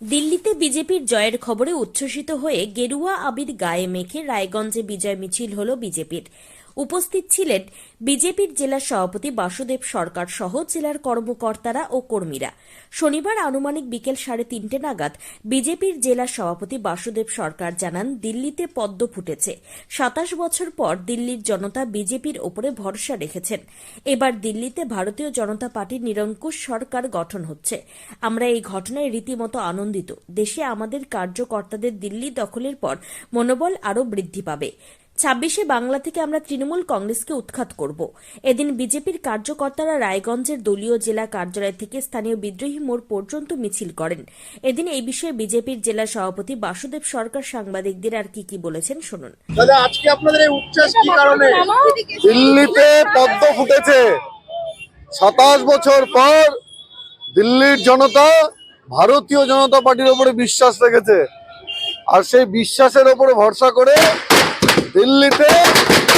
দিল্লিতে বিজেপির জয়ের খবরে উচ্ছ্বসিত হয়ে গেরুয়া আবির গায়ে মেখে রায়গঞ্জে বিজয় মিছিল হল বিজেপির। উপস্থিত ছিলেন বিজেপির জেলা সভাপতি বাসুদেব সরকার সহ জেলার কর্মকর্তারা ও কর্মীরা। শনিবার আনুমানিক বিকেল সাড়ে তিনটে নাগাদ বিজেপির জেলা সভাপতি বাসুদেব সরকার জানান, দিল্লিতে পদ্ম ফুটেছে। সাতাশ বছর পর দিল্লির জনতা বিজেপির ওপরে ভরসা রেখেছেন। এবার দিল্লিতে ভারতীয় জনতা পার্টির নিরঙ্কুশ সরকার গঠন হচ্ছে। আমরা এই ঘটনায় রীতিমতো আনন্দিত। দেশে আমাদের কার্যকর্তাদের দিল্লি দখলের পর মনোবল আরও বৃদ্ধি পাবে। ছাব্বিশে বাংলা থেকে আমরা তৃণমূল কংগ্রেসকে উৎখাত করব। এদিন বিজেপির কার্যকর্তারা রায়গঞ্জের দলীয় জেলা কার্যালয় থেকে স্থানীয় বিদ্রোহী মোড় পর্যন্ত মিছিল করেন। এদিন এই বিষয়ে বিজেপির জেলা সভাপতি বাসুদেব সরকার সাংবাদিকদের আর কি কি বলেছেন শুনুন। আজকে আপনাদের এই উচ্ছ্বাস কি কারণে? দিল্লিতে পদ্ম ফুটেছে। সাতাশ বছর পর দিল্লির জনতা ভারতীয় জনতা পার্টির উপরে বিশ্বাস রেখেছে। আর সেই বিশ্বাসের উপরে ভরসা করে দিল্লিতে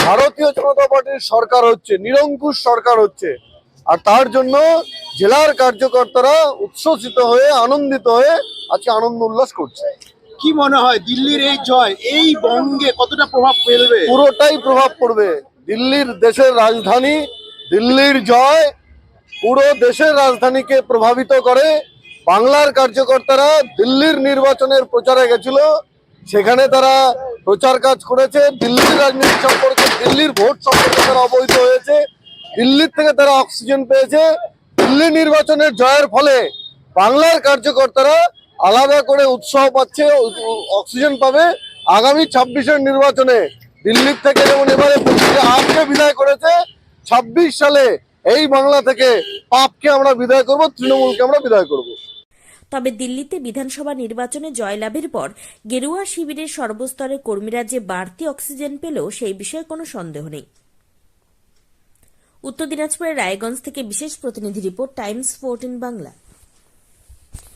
ভারতীয় জনতা পার্টির সরকার হচ্ছে নিরঙ্কুশ সরকার হচ্ছে। আর তার জন্য জেলার কার্যকর্তারা উচ্ছ্বসিত হয়ে আনন্দিত হয়ে আজকে আনন্দ উল্লাস করছে। কি মনে হয় দিল্লির এই জয় এই বঙ্গে কতটা প্রভাব ফেলবে? পুরোটাই প্রভাব পড়বে। দিল্লির দেশের রাজধানী দিল্লির জয় পুরো দেশের রাজধানীকে প্রভাবিত করে। বাংলার কার্যকর্তারা দিল্লির নির্বাচনের প্রচারে গেছিল। সেখানে তারা প্রচার কাজ করেছে, দিল্লির রাজনীতি সম্পর্কে, দিল্লির ভোট সম্পর্কে তারা অবহিত হয়েছে, দিল্লির থেকে তারা অক্সিজেন পেয়েছে। দিল্লি নির্বাচনের জয়ের ফলে বাংলার কার্যকর্তারা আলাদা করে উৎসাহ পাচ্ছে অক্সিজেন পাবে আগামী ছাব্বিশের নির্বাচনে। দিল্লির থেকে যেমন এবারে আপকে বিদায় করেছে, ছাব্বিশ সালে এই বাংলা থেকে পাপকে আমরা বিদায় করব, তৃণমূলকে আমরা বিদায় করব। তবে দিল্লিতে বিধানসভা নির্বাচনে জয়লাভের পর গেরুয়া শিবিরের সর্বস্তরের কর্মীরা যে বাড়তি অক্সিজেন পেলেও সেই বিষয়ে কোনো সন্দেহ নেই। উত্তর দিনাজপুরের রায়গঞ্জ থেকে বিশেষ প্রতিনিধি report Times fourteen Bangla.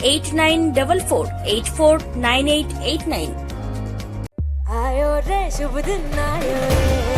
Eight 8999.